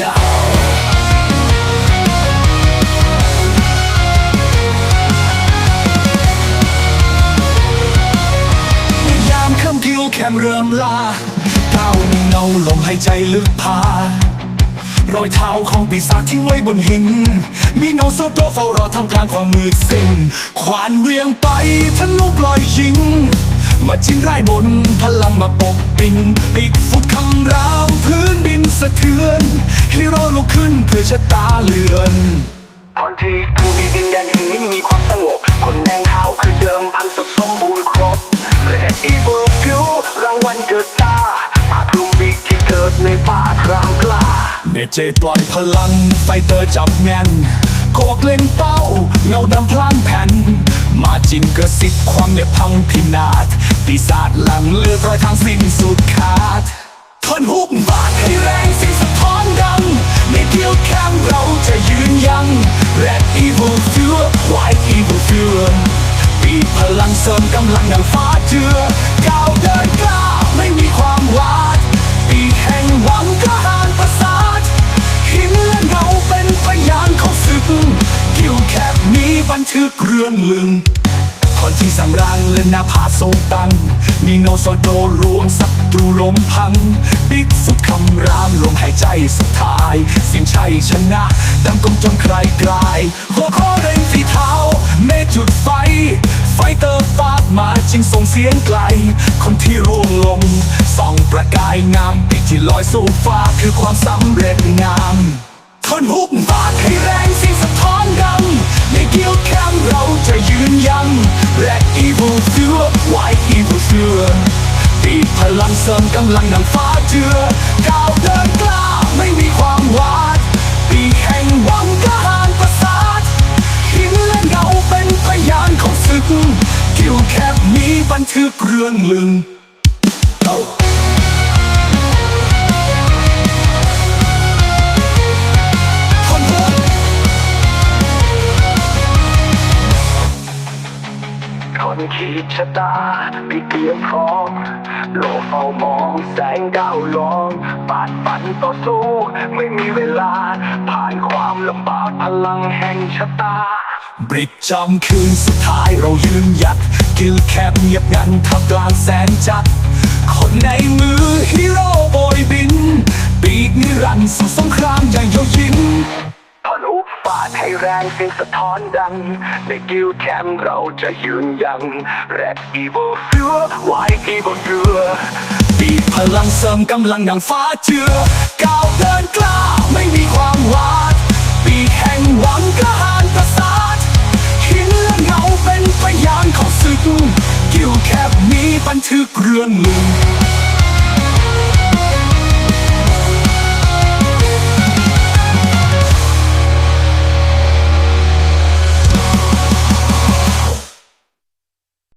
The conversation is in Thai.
ยามค่ำคิวแคมเริ่มลาก้าวมีเงาลมหายใจลึกพารอยเท้าของปีศาจทิ้งไว้บนหิน มีเงาโซโตเฝ้ารอทำกลางความมืดสิ้นควานเวียงไปทะลุปล่อยยิงมาจิ้นไร่บนพลังมาปกปิงปีกฟุตคำรามพื้นดิน สะเทือนฮีโร่ลุกขึ้นเพื่อชะตาเลือนตอนที่ผู้มีดินแดนแห่งนี้มีความสงบคนแดงขาวคือเดิมพันสุดสมบูรณ์ครบเรดอีเบิร์ฟิวรางวัลเกิดตาอาคลุมบีกที่เกิดในป่าครามกล้าเนเจปล่อยพลังไฟเตอร์จับแน่นโคกเล่นเป้าเงาดำพลางแผ่นมาจินกระซิบความเหน็บพังพินาศปีศาจหลังเลือดรอยทางสิ้นสุดขาด ทนหุบบาดให้แรงสิสะท้อนดังไม่เดียวแคมเราจะยืนยัง Red Evil Fuel White Evil Fuel ปีพลังเสริมกำลังดังฟ้าเจือก้าวเดินกล้าไม่มีความหวาด ปีกแห่งหวังกระหารประสาทหินและเงาเป็นพยานของศึก กิวแคบนี้บันทึกเรื่องลึง คนที่สำรังและหน้าผาโศกตังมีโนโซโดรวงศัตรูล้มพัง บิ๊กฟุตคำรามลมหายใจสุดท้ายสิ้นชัยชนะดังกลมจนใครกลาย หัวข้อเร่งฝีเท้าเมจุดไฟ ไฟเตอร์ฟาดมาจึงส่งเสียงไกล คนที่ร่วงลมส่องประกายงามปีกที่ลอยสู่ฟ้าคือความสำเร็จง เสริมกำลังดังฟ้าเจือก้าวเดินกล้าไม่มีความหวาดปีกแห่งหวังกระหารประสาทหินและเงาเป็นพยานของศึก กิวแคบนี้บันทึกเรื่องลึง ขีดชะตาปีเตรียมพร้อมโลกเฝ้ามองแสงดาวลองปาดฝันต่อสู้ ไม่มีเวลา ผ่านความลำบากพลังแห่งชะตาบริดจำคืนสุดท้ายเรายืนหยัด กิลแคบเงียบงันทับกลางแสนจัด คนในมือฮีโร่โบยบิน ปีกนิรันดร์สู่สงครามอย่างเยายินทะลุ ฟาดให้แรงเสียงสะท้อนดัง ในกิลแคมเราจะยืนยัง Red Evil Fuel White Evil Fuel ปีพลังเสริมกำลังดังฟ้าเจือก้าวเดินกล้าไม่มีความหวาดปีแห่งหวังกระหารประสาทหินและเงาเป็นพยานของศึกกิวแคบนี้บันทึกเรื่องลึง